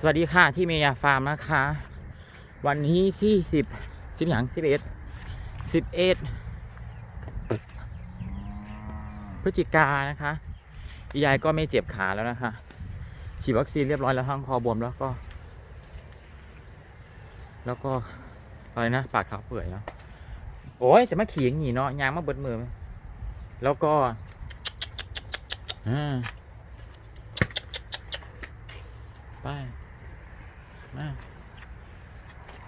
สวัสดีค่ะที่เมียฟาร์มนะคะ วันนี้ที่สิบสิบอย่างสิบเอ็ดสิบเอ็ดพฤศจิกานะคะยายก็ไม่เจ็บขาแล้วนะคะ ฉีดวัคซีนเรียบร้อยแล้วทั้งคอบวมแล้วก็ แล้วก็อะไรนะปากเขาเปื่อยแล้วโอ้ยจะมาขี่อย่างนี้เนาะยางมาเบิดมือไหมแล้วก็อ่าไป มา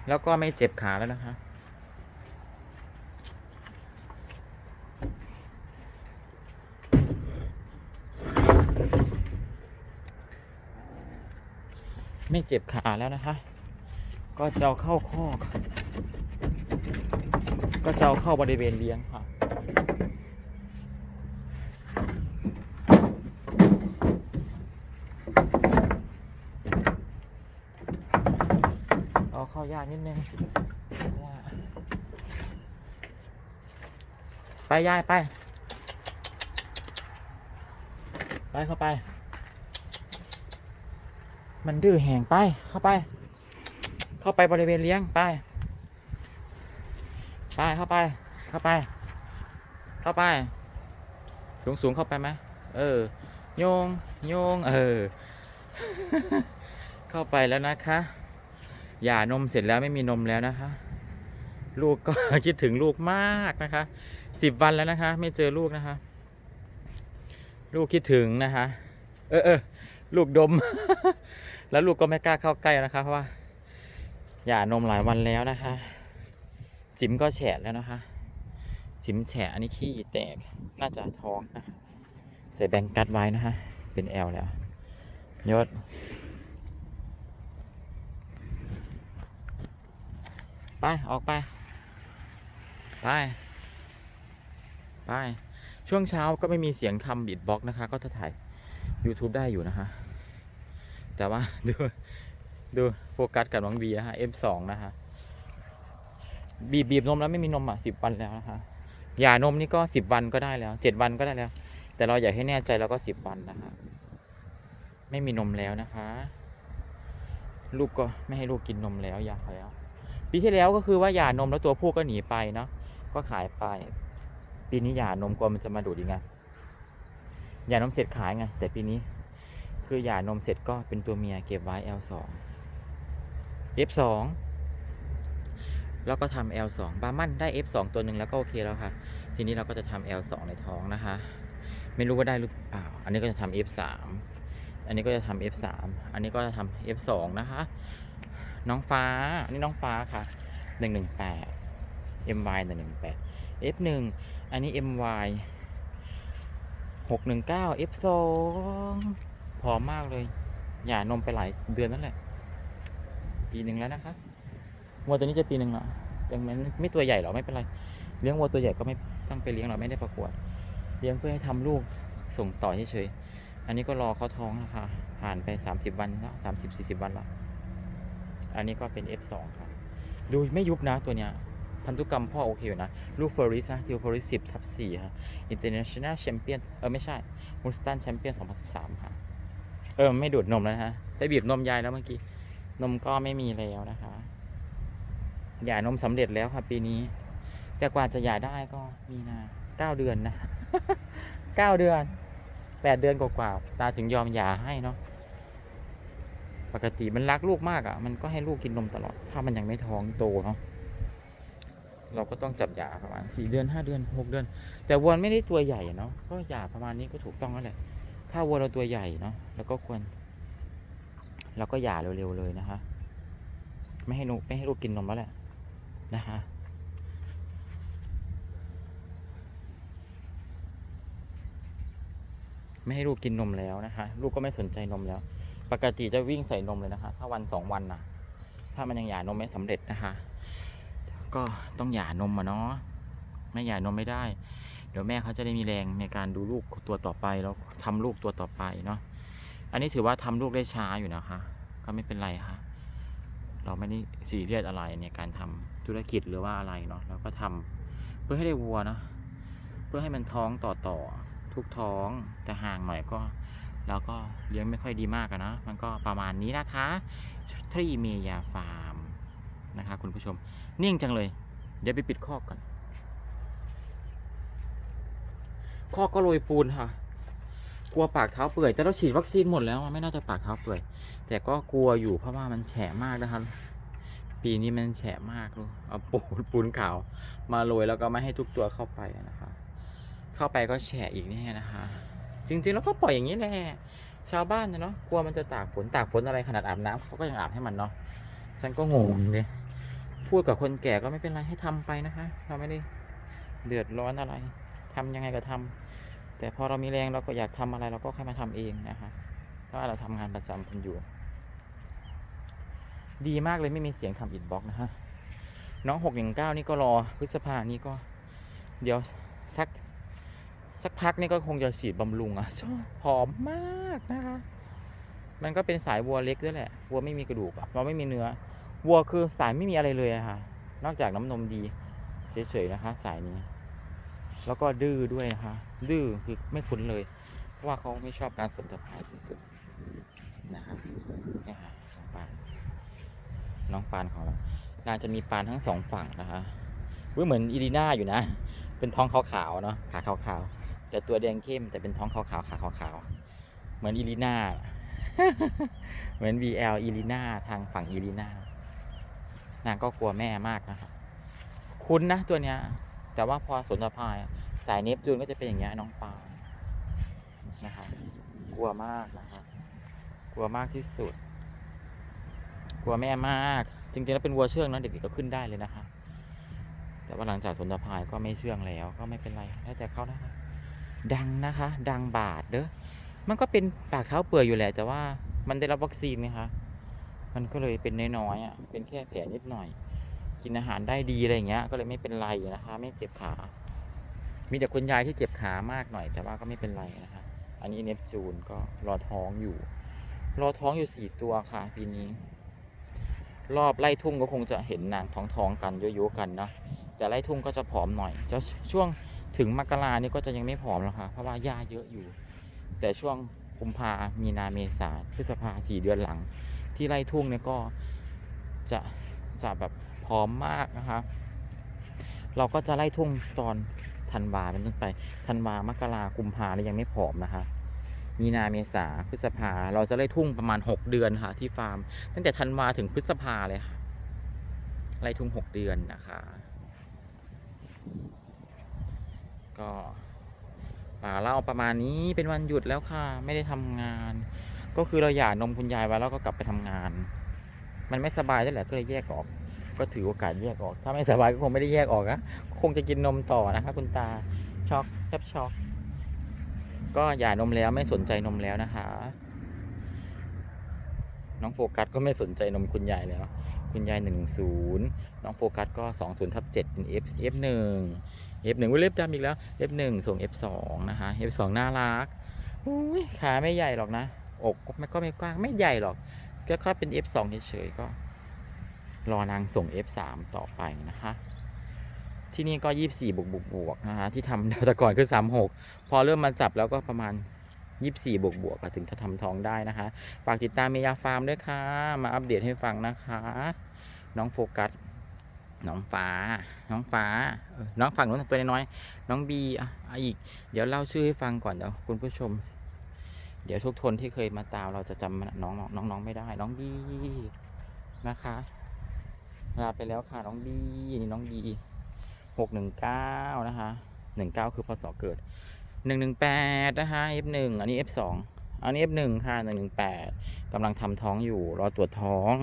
แล้วก็ไม่เจ็บขาแล้วนะคะไม่เจ็บขาแล้วนะคะ ก็จะเอาเข้าคอกก็จะเอาเข้าบริเวณเลี้ยงค่ะ เอาเข้ายากนิดนึงไปยายไป ไปเข้าไป มันดื้อแหงไปเข้าไป เข้าไปบริเวณเลี้ยงไป ไปเข้าไป เข้าไป เข้าไป สูงสูงเข้าไปไหมเออโยงโยงเออ เข้าไปแล้วนะคะ หย่านมเสร็จแล้วไม่มีนมแล้วนะคะ ลูกก็ คิดถึงลูกมากนะคะสิบวันแล้วนะคะ ไม่เจอลูกนะคะ ลูกคิดถึงนะคะ เออเออลูกดม แล้วลูกก็ไม่กล้าเข้าใกล้นะคะเพราะว่าหย่านมหลายวันแล้วนะคะ จิ๋มก็แฉะแล้วนะคะ จิ๋มแฉะอันนี้ขี้แตกน่าจะท้องนะใส่แบงกัดไว้นะคะเป็นแอลแล้วยศ ไป ออกไป ไป ไป ช่วงเช้าก็ไม่มีเสียงคำบิดบ็อกนะคะ ก็จะถ่าย YouTube ได้อยู่นะคะแต่ว่าดู ดูโฟกัสกับน้องบีนะฮะ F2 นะคะบีบบีบนมแล้วไม่มีนมอะสิบวันแล้วนะคะหย่านมนี่ก็สิบวันก็ได้แล้วเจ็ดวันก็ได้แล้ว แต่เราอยากให้แน่ใจเราก็สิบวันนะคะไม่มีนมแล้วนะคะ ลูกก็ไม่ให้ลูกกินนมแล้วหย่าแล้ว ปีที่แล้วก็คือว่าหย่านมแล้วตัวผู้ก็หนีไปเนาะก็ขายไป ปีนี้หย่านมกลัวมันจะมาดูดอีกไงหย่านมเสร็จขายไงแต่ปีนี้ คือหย่านมเสร็จก็เป็นตัวเมียเก็บไว้ L2 F2 แล้วก็ทำ L2 บาร์มันได้ F2 ตัวหนึ่งแล้วก็โอเคแล้วค่ะ ทีนี้เราก็จะทำ L2 ในท้องนะคะ ไม่รู้ว่าได้หรือเปล่า อันนี้ก็จะทำ F3 อันนี้ก็จะทำ F3 อันนี้ก็จะทำ F2 นะคะ น้องฟ้า อันนี้น้องฟ้าค่ะ 118 MY 118 F1 อันนี้ MY 619 F2 พร้อมมากเลย หย่านมไปหลายเดือนนั่นแหละ ปีหนึ่งแล้วนะคะวัวตัวนี้จะปีหนึ่งล้วยังไม่ไม่ตัวใหญ่หรอไม่เป็นไร เลี้ยงวัวตัวใหญ่ก็ไม่ต้องไปเลี้ยงหรอกไม่ได้ประกวด เลี้ยงเพื่อให้ทำลูกส่งต่อเฉยๆ อันนี้ก็รอเขาท้องนะคะผ่านไป 30 วันแล้วสามสิบสี่สิบวันละ อันนี้ก็เป็น F2 ครับ ดูไม่ยุบนะตัวเนี้ย พันธุกรรมพ่อโอเคอยู่นะ ลูกเฟอริสนะทิวเฟอริสสิบทับสี่ค่ะ International Champion เออ ไม่ใช่มูสตันแชมเปี้ยน2013ค่ะ เออ ไม่ดูดนมแล้วนะฮะไปบีบนมยายแล้วเมื่อกี้ นมก็ไม่มีแล้วนะคะหย่านมสำเร็จแล้วค่ะปีนี้ แต่กว่าจะหย่าได้ก็มีนาเก้าเดือนนะเก้าเดือนแปดเดือนกว่าๆตาถึงยอมหย่าให้เนาะ ปกติมันรักลูกมากอะ่ะ มันก็ให้ลูกกินนมตลอด ถ้ามันยังไม่ท้องโตเนาะ เราก็ต้องจับยาประมาณสี่เดือนห้าเดือนหกเดือน แต่วัวไม่ได้ตัวใหญ่เนาะ ก็ยาประมาณนี้ก็ถูกต้องแล้วแหละ ถ้าวัวเราตัวใหญ่เนาะ แล้วก็ควร เราก็หย่าเร็วๆเลยนะคะ ไม่ให้ลูกไม่ให้ลูกกินนมแล้วแหละนะคะไม่ให้ลูกกินนมแล้วนะคะ ลูกก็ไม่สนใจนมแล้ว ปกติจะวิ่งใส่นมเลยนะคะ ถ้าวันสองวันนะถ้ามันยังหย่านมไม่สำเร็จนะคะ ก็ต้องหย่านมอะเนาะไม่หย่านมไม่ได้ เดี๋ยวแม่เขาจะได้มีแรงในการดูลูกตัวต่อไปแล้วทำลูกตัวต่อไปเนาะอันนี้ถือว่าทำลูกได้ช้าอยู่นะคะ ก็ไม่เป็นไรค่ะ เราไม่ได้ซีเรียสอะไรในการทำธุรกิจหรือว่าอะไรเนาะเราก็ทำเพื่อให้ได้วัวเนาะเพื่อให้มันท้องต่อต่อทุกท้องแต่ห่างหน่อยก็ แล้วก็เลี้ยงไม่ค่อยดีมากอะนะมันก็ประมาณนี้นะคะทรีเมียฟาร์มนะคะคุณผู้ชมนิ่งจังเลย เดี๋ยวไปปิดคอกก่อนคอกก็โรยปูนค่ะ กลัวปากเท้าเปื่อยแต่เราฉีดวัคซีนหมดแล้วไม่น่าจะปากเท้าเปื่อยแต่ก็กลัวอยู่เพราะว่ามันแฉะมากนะครับ ปีนี้มันแฉะมากเลยเอาปูนปูนขาว มาโรยแล้วก็ไม่ให้ทุกตัวเข้าไปนะคะเข้าไปก็แฉะอีกแน่นะคะ จริงๆแล้วก็ปล่อยอย่างนี้แหละชาวบ้านนะเนาะกลัวมันจะตากฝนตากฝนอะไรขนาดอาบน้ำเขาก็ยังอาบให้มันเนาะฉันก็งงเลยพูดกับคนแก่ก็ไม่เป็นไรให้ทำไปนะคะ เราไม่ได้เดือดร้อนอะไรทำยังไงก็ทำแต่พอเรามีแรงเราก็อยากทำอะไรเราก็ค่อยมาทำเองนะคะเพราเราทำงานประจำกันอยู่ ดีมากเลยไม่มีเสียงทำอิดบล็อกนะฮะน้องหกหนึ่งเก้านี่ก็รอพฤษภานี่ก็ เดี๋ยวสัก สักพักนี่ก็คงจะฉีดบำรุงอะชอบผอมมากนะคะ มันก็เป็นสายวัวเล็กด้วยแหละ วัวไม่มีกระดูกอะเราไม่มีเนื้อ วัวคือสายไม่มีอะไรเลยอะค่ะ นอกจากน้ำนมดีเฉยๆนะคะ สายนี้ แล้วก็ดื้อด้วยนะคะ ดื้อคือไม่คุ้นเลย เพราะว่าเขาไม่ชอบการสนทนาที่สุดนะครับนี่ค่ะน้องปาน น้องปานของเราน่าจะมีปานทั้งสองฝั่งนะคะเว้ยเหมือนอีลีน่าอยู่นะ เป็นท้องขาวๆเนาะ ขาขาวๆ แต่ตัวแดงเข้มแต่เป็นท้องขาวๆขาขาวๆเหมือนอีลีน่าเหมือน VL อีลีน่าทางฝั่งอีลีน่านางก็กลัวแม่มากนะครับคุ้นนะตัวเนี้ย แต่ว่าพอสนสะพายสายเนปจูนก็จะเป็นอย่างเงี้ยน้องปานนะครับกลัวมากนะครับกลัวมากที่สุด กลัวแม่มาก จริงๆแล้วเป็นวัวเชื่องนะเด็กๆก็ขึ้นได้เลยนะคะแต่ว่าหลังจากสนสะพายก็ไม่เชื่องแล้ว ก็ไม่เป็นไรแล้วแต่เข้านะคะ ดังนะคะ ดังบาดเด้อมันก็เป็นปากเท้าเปื่อยอยู่แหละ แต่ว่ามันได้รับวัคซีนนะคะมันก็เลยเป็นน้อยๆอะเป็นแค่แผลนิดหน่อย กินอาหารได้ดีอะไรเงี้ย ก็เลยไม่เป็นไรนะคะ ไม่เจ็บขา มีแต่คุณยายที่เจ็บขามากหน่อย แต่ว่าก็ไม่เป็นไรนะคะ อันนี้เนปจูนก็รอท้องอยู่ รอท้องอยู่สี่ตัวค่ะปีนี้ รอบไล่ทุ่งก็คงจะเห็นนางท้องท้องๆกันโยๆกันเนาะแต่ไล่ทุ่งก็จะผอมหน่อยจะช่วง ถึงมกรานี่ก็จะยังไม่ผอมแล้วค่ะเพราะว่าหญ้าเยอะอยู่ แต่ช่วงกุมภามีนาเมษาพฤษภาสี่เดือนหลัง ที่ไล่ทุ่งเนี่ยก็จะจะแบบพร้อมมากนะคะเราก็จะไล่ทุ่งตอนธันวาเป็นต้นไปธันวามกรากุมภาเนี่ยยังไม่ผอมนะคะมีนาเมษาพฤษภาเราจะไล่ทุ่งประมาณ 6 เดือนค่ะ ที่ฟาร์ม ตั้งแต่ธันวาถึงพฤษภาเลยค่ะไล่ทุ่ง 6 เดือนนะคะ ก็ป่าเล่าประมาณนี้เป็นวันหยุดแล้วค่ะ ไม่ได้ทำงาน ก็คือเราหย่านมคุณยายไว้แล้วก็กลับไปทำงาน มันไม่สบายนั่นแหละก็เลยแยกออก ก็ถือโอกาสแยกออก ถ้าไม่สบายก็คงไม่ได้แยกออกนะคงจะกินนมต่อนะคะคุณตาช็อกแทบช็อกก็หย่านมแล้วไม่สนใจนมแล้วนะคะ น้องโฟกัสก็ไม่สนใจนมคุณยายแล้ว คุณยายหนึ่งศูนย์น้องโฟกัสก็สองศูนย์ทับเจ็ดเป็น F F หนึ่ง F หนึ่ง เล็บดำอีกแล้ว F หนึ่งส่ง F สองนะคะ F สองน่ารักอุ้ยขาไม่ใหญ่หรอกนะ อกก็ไม่ก็ไม่กว้างไม่ใหญ่หรอกก็แค่เป็น F สองเฉยๆก็ รอนางส่ง F สามต่อไปนะคะ ที่นี่ก็ยี่สี่บวกบวกบวกนะคะที่ทำแต่ก่อนคือสามหกพอเริ่มมาจับแล้วก็ประมาณยี่สี่บวกบวกถึงจะทำท้องได้นะคะ ฝากติดตามเมยาฟาร์มด้วยค่ะ มาอัปเดตให้ฟังนะคะ น้องโฟกัส น้องฟ้า น้องฟ้า น้องฝั่งนู้นตัวน้อย น้องบีอะอีก เดี๋ยวเล่าชื่อให้ฟังก่อนเดี๋ยวคุณผู้ชม เดี๋ยวทุกทนที่เคยมาตามเราจะจำน้องน้องน้องไม่ได้ น้องบีนะคะลาไปแล้วค่ะน้องบีนี่น้องบีหกหนึ่งเก้านะคะหนึ่งเก้าคือพศเกิดหนึ่งหนึ่งแปดนะคะ F หนึ่งอันนี้ F สอง อันนี้ F หนึ่งค่ะหนึ่งหนึ่งแปดกำลังทำท้องอยู่รอตรวจท้อง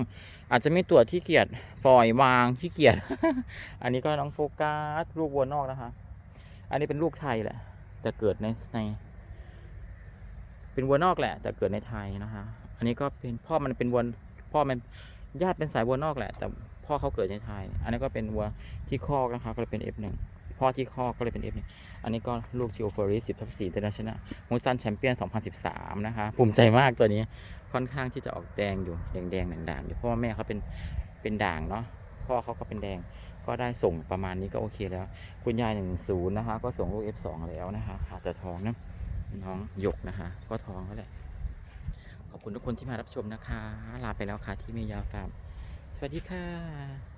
อาจจะไม่ตรวจที่เกียจปล่อยวางที่เกียจอันนี้ก็น้องโฟกัสลูกวัวนอกนะคะ อันนี้เป็นลูกไทยแหละแต่เกิดในใน เป็นวัวนอกแหละแต่เกิดในไทยนะคะ อันนี้ก็เป็นพ่อมันเป็นวัวพ่อมันญาติเป็นสายวัวนอกแหละ แต่พ่อเขาเกิดในไทย อันนี้ก็เป็นวัวที่คอกนะคะ ก็เลยเป็น F1 พ่อที่คอก็เลยเป็น F1 อันนี้ก็ลูกชิโอฟอรี่10ทับ4แต่ละชนะมูซันแชมเปี้ยน 2013 นะคะ ภูมิใจมากตัวนี้ค่อนข้างที่จะออกแดงอยู่แดงแดงด่างๆอยู่เพราะว่าแม่เขาเป็นเป็นด่างเนาะพ่อเขาก็เป็นแดงก็ได้ส่งประมาณนี้ก็โอเคแล้ว คุณยายหนึ่งศูนย์นะคะ ก็ส่งลูก F2 แล้วนะคะขาดแต่ท้องนะน้องหยกนะคะ ก็ท้องแล้วแหละขอบคุณทุกคนที่มารับชมนะคะ ลาไปแล้วค่ะที่เมยาฟาร์มสวัสดีค่ะ